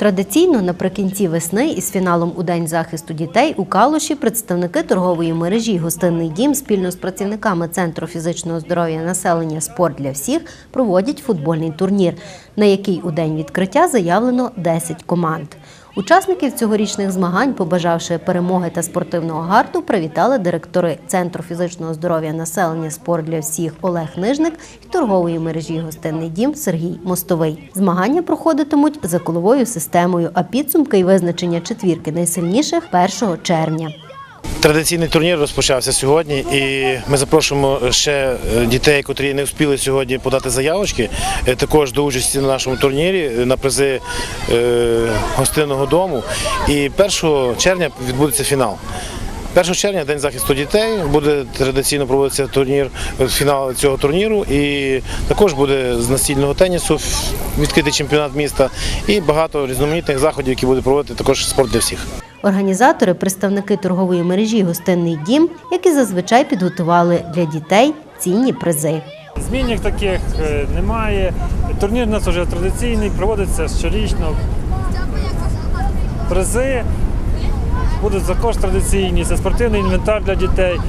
Традиційно наприкінці весни із фіналом у День захисту дітей у Калуші представники торгової мережі Гостинний дім спільно з працівниками Центру фізичного здоров'я населення Спорт для всіх проводять футбольний турнір, на який у день відкриття заявлено 10 команд. Учасників цьогорічних змагань, побажавши перемоги та спортивного гарту, привітали директори Центру фізичного здоров'я населення Спорт для всіх Олег Нижник і торгової мережі Гостинний дім Сергій Мостовий. Змагання проходитимуть за коловою системою, а підсумки і визначення четвірки найсильніших 1 червня. Традиційний турнір розпочався сьогодні, і ми запрошуємо ще е, дітей, котрі не встигли сьогодні подати заявочки, е, також до участі на нашому турнірі е, на призи гостинного дому. І 1 червня відбудеться фінал. 1 червня День захисту дітей буде традиційно проводитися турнір, фінал цього турніру, і також буде з настільного тенісу відкритий чемпіонат міста і багато різноманітних заходів, які буде проводити також спорт для всіх. Організатори, представники торгової мережі Гостинний дім, які зазвичай підготували для дітей цінні призи. Змін таких е, немає. Турнір у нас вже традиційний, проводиться щорічно. Призи будуть також традиційні, це спортивний інвентар для дітей,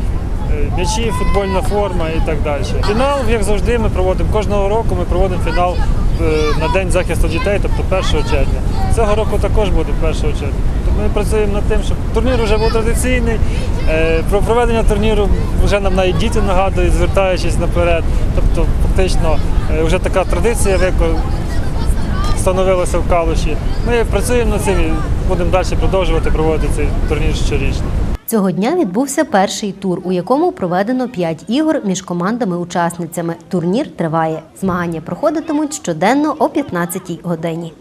е, м'ячі, футбольна форма і так далі. Фінал, як завжди, ми проводимо кожного року. Ми проводимо фінал е, на День захисту дітей, тобто 1 червня. Цього року також буде 1 червня. Тобто Ми працюємо над тим, щоб турнір вже був традиційний. Е, Про проведення турніру вже нам навіть діти нагадують, звертаючись наперед. Тобто, фактично, е, вже така традиція встановилася в Калуші. Ми працюємо над цим і будемо далі продовжувати проводити цей турнір щорічно. Цього дня відбувся перший тур, у якому проведено 5 ігор між командами-учасницями. Турнір триває. Змагання проходитимуть щоденно о 15-й годині.